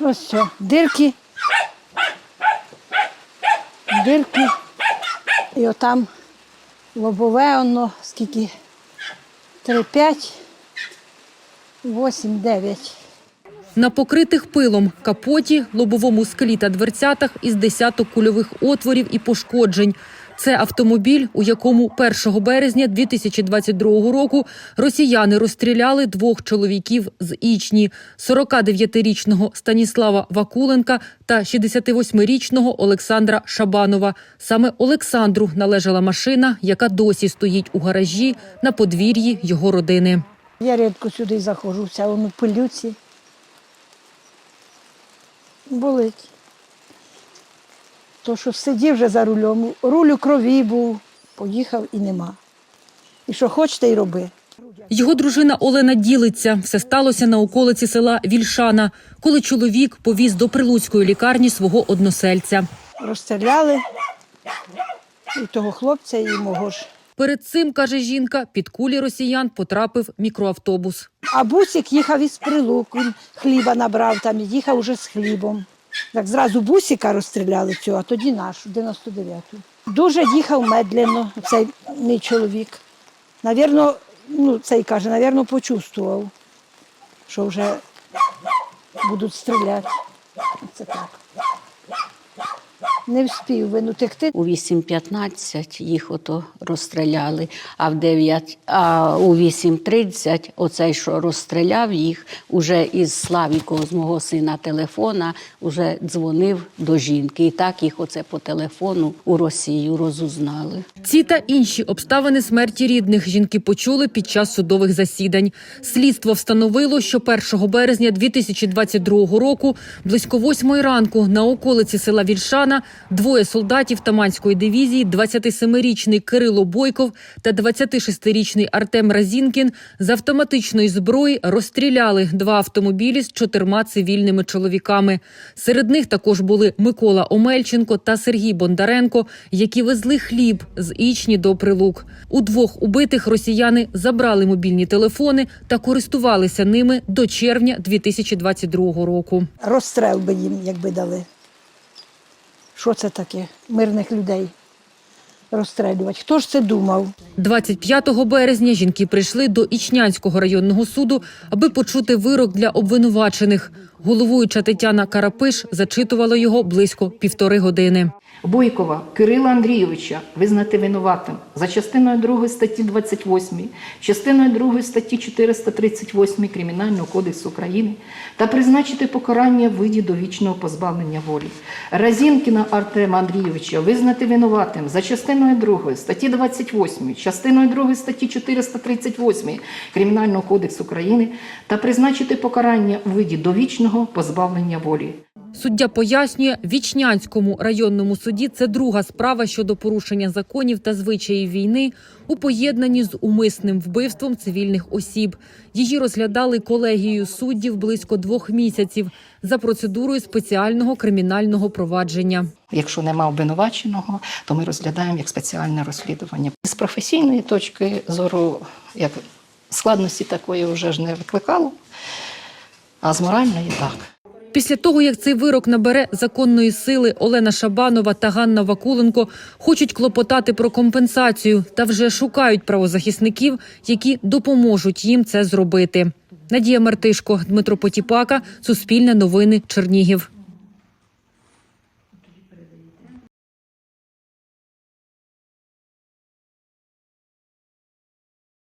Ось все. Дирки. Дирки. І отам лобове воно, скільки? 3, 5, 8, 9. На покритих пилом капоті, лобовому склі та дверцятах із десяток кульових отворів і пошкоджень. Це автомобіль, у якому 1 березня 2022 року росіяни розстріляли двох чоловіків з Ічні – 49-річного Станіслава Вакуленка та 68-річного Олександра Шабанова. Саме Олександру належала машина, яка досі стоїть у гаражі на подвір'ї його родини. Я рідко сюди заходжу, вся воно пилюці. Болить. То, що сидів вже за рулем, руль у крові був, поїхав і нема. І що хочете, й роби. Його дружина Олена ділиться. Все сталося на околиці села Вільшана, коли чоловік повіз до прилуцької лікарні свого односельця. Розстріляли і того хлопця, і мого ж. Перед цим, каже жінка, під кулі росіян потрапив мікроавтобус. А бусик їхав із прилук, він хліба набрав там і їхав уже з хлібом. Так зразу бусика розстріляли цього, а тоді нашу, 99-ту. Дуже їхав медленно, цей мій чоловік. Навірно, ну, цей каже, навірно, почувствував, що вже будуть стріляти. Це так. Не встиг він утекти. У 8.15 їх ото розстріляли, а в 9, а у 8.30 оцей, що розстріляв їх, уже із Славікого, з мого сина телефона, уже дзвонив до жінки. І так їх оце по телефону у Росію розузнали. Ці та інші обставини смерті рідних жінки почули під час судових засідань. Слідство встановило, що 1 березня 2022 року, близько 8 ранку, на околиці села Вільшана, двоє солдатів Таманської дивізії, 27-річний Кирило Бойков та 26-річний Артем Разінкін з автоматичної зброї розстріляли два автомобілі з чотирма цивільними чоловіками. Серед них також були Микола Омельченко та Сергій Бондаренко, які везли хліб з Ічні до Прилук. У двох убитих росіяни забрали мобільні телефони та користувалися ними до червня 2022 року. Розстрел би їм, якби дали. Що це таке? Мирних людей розстрелювати. Хто ж це думав? 25 березня жінки прийшли до Ічнянського районного суду, аби почути вирок для обвинувачених. Головуюча Тетяна Карапиш зачитувала його близько півтори години. Бойкова Кирила Андрійовича визнати винуватим за частиною 2 статті 28, частиною 2 статті 438 Кримінального кодексу України та призначити покарання в виді довічного позбавлення волі. Разінкіна Артема Андрійовича визнати винуватим за частиною 2 статті 28, частиною 2 статті 438 Кримінального кодексу України та призначити покарання у виді довічного позбавлення волі. Суддя пояснює, в Ічнянському районному суді це друга справа щодо порушення законів та звичаїв війни у поєднанні з умисним вбивством цивільних осіб. Її розглядали колегією суддів близько двох місяців за процедурою спеціального кримінального провадження. Якщо нема обвинуваченого, то ми розглядаємо як спеціальне розслідування. З професійної точки зору, як складності такої вже ж не викликало, а з моральної так. Після того, як цей вирок набере законної сили, Олена Шабанова та Ганна Вакуленко хочуть клопотати про компенсацію та вже шукають правозахисників, які допоможуть їм це зробити. Надія Мартишко, Дмитро Потіпака, Суспільне новини, Чернігів.